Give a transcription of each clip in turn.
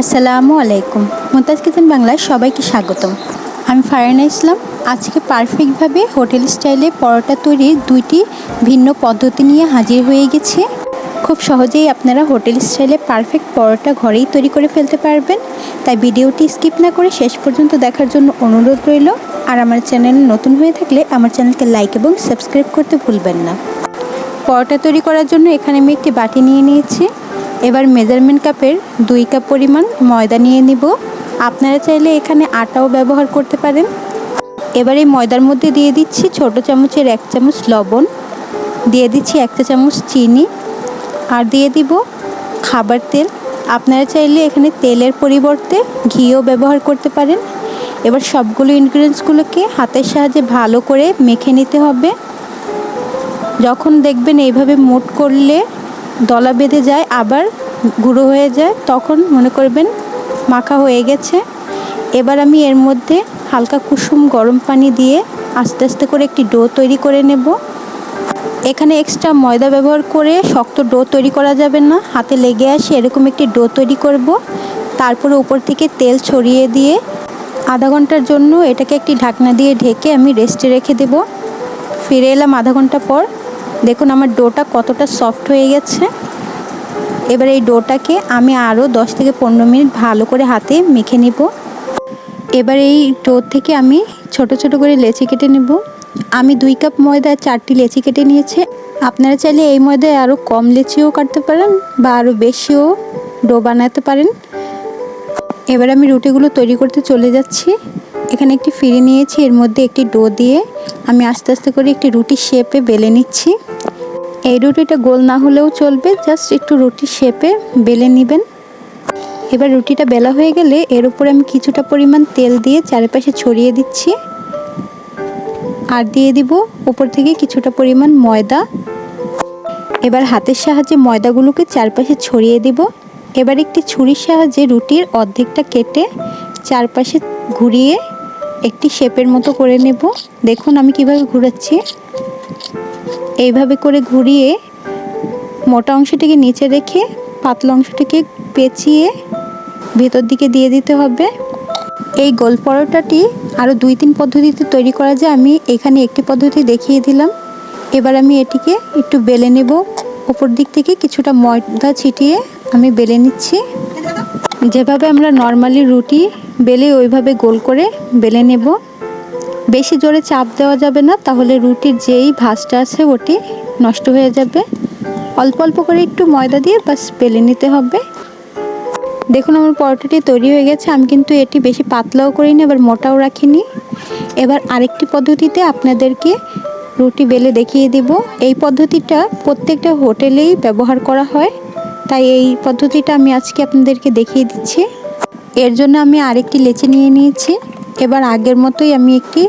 আসসালামু আলাইকুম। মোতাজ কিচেন বাংলায় সবাইকে স্বাগতম। আমি ফারানা ইসলাম। আজকে পারফেক্টভাবে হোটেল স্টাইলে পরোটা তৈরির দুইটি ভিন্ন পদ্ধতি নিয়ে হাজির হয়ে গেছে। খুব সহজেই আপনারা হোটেল স্টাইলে পারফেক্ট পরোটা ঘরেই তৈরি করে ফেলতে পারবেন। তাই ভিডিওটি স্কিপ না করে শেষ পর্যন্ত দেখার জন্য অনুরোধ রইল। আর আমার চ্যানেল নতুন হয়ে থাকলে আমার চ্যানেলকে লাইক এবং সাবস্ক্রাইব করতে ভুলবেন না। পরোটা তৈরি করার জন্য এখানে আমি একটি বাটি নিয়ে নিয়েছি। এবার মেজারমেন্ট কাপের দুই কাপ পরিমাণ ময়দা নিয়ে নিব। আপনারা চাইলে এখানে আটাও ব্যবহার করতে পারেন। এবার এই ময়দার মধ্যে দিয়ে দিচ্ছি ছোট চামচের এক চামচ লবণ, দিয়ে দিচ্ছি এক চা চামচ চিনি, আর দিয়ে দিব খাবার তেল। আপনারা চাইলে এখানে তেলের পরিবর্তে ঘিও ব্যবহার করতে পারেন। এবার সবগুলো ইনগ্রিডিয়েন্টসগুলোকে হাতের সাহায্যে ভালো করে মেখে নিতে হবে। যখন দেখবেন এইভাবে মোট করলে দলা বেঁধে যায়, আবার গুঁড়ো হয়ে যায়। তখন মনে করবেন মাখা হয়ে গেছে। এবার আমি এর মধ্যে হালকা কুসুম গরম পানি দিয়ে আস্তে আস্তে করে একটি ডো তৈরি করে নেব। এখানে এক্সট্রা ময়দা ব্যবহার করে শক্ত ডো তৈরি করা যাবে না। হাতে লেগে আসে এরকম একটি ডো তৈরি করব। তারপরে উপর থেকে তেল ছড়িয়ে দিয়ে আধা ঘণ্টার জন্য এটাকে একটি ঢাকনা দিয়ে ঢেকে আমি রেস্টে রেখে দেব। ফিরে এলাম আধা ঘণ্টা পর। দেখুন, আমার ডোটা কতটা সফট হয়ে গেছে। এবার এই ডোটাকে আমি আরও দশ থেকে পনেরো মিনিট ভালো করে হাতে মেখে নেব। এবার এই ডো থেকে আমি ছোট ছোট করে লেচি কেটে নেব। আমি দুই কাপ ময়দায় চারটি লেচি কেটে নিয়েছি। আপনারা চাইলে এই ময়দায় আরও কম লেচিও কাটতে পারেন বা আরও বেশিও ডো বানাতে পারেন। এবার আমি রুটিগুলো তৈরি করতে চলে যাচ্ছি। এখানে একটি ফিরে নিয়েছি, এর মধ্যে একটি ডো দিয়ে আমি আস্তে আস্তে করে একটি রুটি শেপে বেলে নিচ্ছি। এই রুটিটা গোল না হলেও চলবে জাস্ট একটু রুটি শেপে বেলে নেবেন। এবার রুটিটা বেলা হয়ে গেলে এর উপরে আমি কিছুটা পরিমাণ তেল দিয়ে চারিপাশে ছড়িয়ে দিচ্ছি। আর দিয়ে দিব উপর থেকে কিছুটা পরিমাণ ময়দা। এবার হাতের সাহায্যে ময়দাগুলোকে চারপাশে ছড়িয়ে দিব। এবার একটি ছুরির সাহায্যে রুটির অর্ধেকটা কেটে চারপাশে ঘুরিয়ে একটি শেপের মতো করে নেব। দেখুন আমি কীভাবে ঘুরাচ্ছি। এইভাবে করে ঘুরিয়ে মোটা অংশটিকে নিচে রেখে পাতলা অংশটিকে পেঁচিয়ে ভেতর দিকে দিয়ে দিতে হবে। এই গোল পরোটাটি আরও দুই তিন পদ্ধতিতে তৈরি করা যায়। আমি এখানে একটি পদ্ধতি দেখিয়ে দিলাম। এবার আমি এটিকে একটু বেলে নেব। ওপর দিক থেকে কিছুটা ময়দা ছিটিয়ে আমি বেলে নিচ্ছি। যেভাবে আমরা নর্মালি রুটি বেলে ওইভাবে গোল করে বেলে নেব। বেশি জোরে চাপ দেওয়া যাবে না, তাহলে রুটির যেই ভাঁজটা আছে ওটি নষ্ট হয়ে যাবে। অল্প অল্প করে একটু ময়দা দিয়ে বাস বেলে নিতে হবে। দেখুন আমার পরোটাটি তৈরি হয়ে গেছে, আমি কিন্তু এটি বেশি পাতলাও করিনি এবার মোটাও রাখিনি। এবার আরেকটি পদ্ধতিতে আপনাদেরকে রুটি বেলে দেখিয়ে দিব। এই পদ্ধতিটা প্রত্যেকটা হোটেলেই ব্যবহার করা হয়, তাই এই পদ্ধতিটা আমি আজকে আপনাদেরকে দেখিয়ে দিচ্ছি। এর জন্য আমি আরেকটি লেচি নিয়ে নিয়েছি। এবার আগের মতোই আমি একটি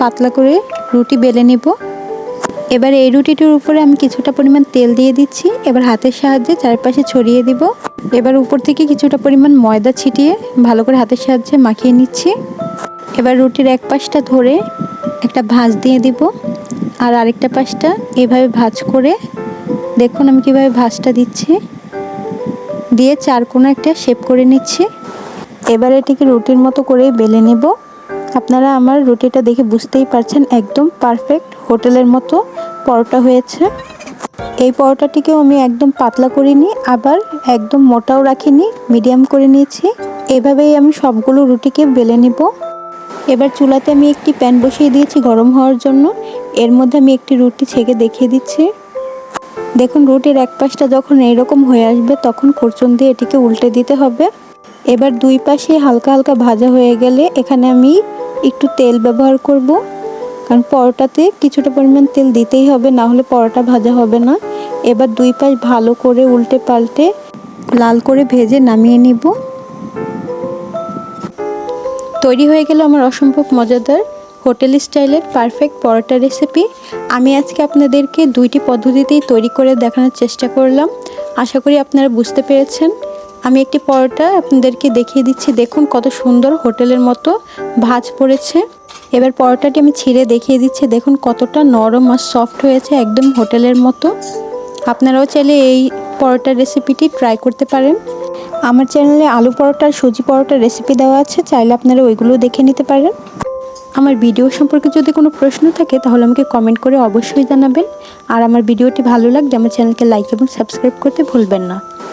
পাতলা করে রুটি বেলে নেব। এবার এই রুটিটির উপরে আমি কিছুটা পরিমাণ তেল দিয়ে দিচ্ছি। এবার হাতের সাহায্যে চারপাশে ছড়িয়ে দিব। এবার উপর থেকে কিছুটা পরিমাণ ময়দা ছিটিয়ে ভালো করে হাতের সাহায্যে মাখিয়ে নিচ্ছি। এবার রুটির এক পাশটা ধরে একটা ভাঁজ দিয়ে দিব। আর আরেকটা পাশটা এভাবে ভাঁজ করে দেখুন আমি কীভাবে ভাঁজটা দিচ্ছি। দিয়ে চার কোনো একটা শেপ করে নিচ্ছি। এবার এটিকে রুটির মতো করে বেলে নেব। আপনারা আমার রুটিটা দেখে বুঝতেই পারছেন, একদম পারফেক্ট হোটেলের মতো পরোটা হয়েছে। এই পরোটাটিকেও আমি একদম পাতলা করিনি আবার একদম মোটাও রাখিনি মিডিয়াম করে নিয়েছি। এভাবেই আমি সবগুলো রুটিকে বেলে নেব। এবার চুলাতে আমি একটি প্যান বসিয়ে দিয়েছি গরম হওয়ার জন্য। এর মধ্যে আমি একটি রুটি ছেঁকে দেখিয়ে দিচ্ছি। দেখুন, রুটির এক পাশটা যখন এইরকম হয়ে আসবে, তখন খুরচুন দিয়ে এটিকে উল্টে দিতে হবে। এবার দুই পাশে হালকা হালকা ভাজা হয়ে গেলে এখানে আমি একটু তেল ব্যবহার করব। কারণ পরোটাতে কিছুটা পরিমাণ তেল দিতেই হবে, না হলে পরোটা ভাজা হবে না। এবার দুই পাশ ভালো করে উল্টে পাল্টে লাল করে ভেজে নামিয়ে নিব। তৈরি হয়ে গেল আমার অসম্ভব মজাদার হোটেল স্টাইলের পারফেক্ট পরোটা রেসিপি। আমি আজকে আপনাদেরকে দুইটি পদ্ধতিতেই তৈরি করে দেখানোর চেষ্টা করলাম। আশা করি আপনারা বুঝতে পেরেছেন। আমি একটি পরোটা আপনাদেরকে দেখিয়ে দিচ্ছি। দেখুন কত সুন্দর হোটেলের মতো ভাজ পড়েছে। এবার পরোটাটি আমি ছিঁড়ে দেখিয়ে দিচ্ছি। দেখুন কতটা নরম আর সফট হয়েছে একদম হোটেলের মতো। আপনারাও চাইলে এই পরোটার রেসিপিটি ট্রাই করতে পারেন। আমার চ্যানেলে আলু পরোটা আর সুজি পরোটার রেসিপি দেওয়া আছে। চাইলে আপনারা ওইগুলো দেখে নিতে পারেন। আমার ভিডিও সম্পর্কে যদি কোনো প্রশ্ন থাকে, তাহলে আমাকে কমেন্ট করে অবশ্যই জানাবেন। আর আমার ভিডিওটি ভালো লাগলে আমার চ্যানেলকে লাইক এবং সাবস্ক্রাইব করতে ভুলবেন না।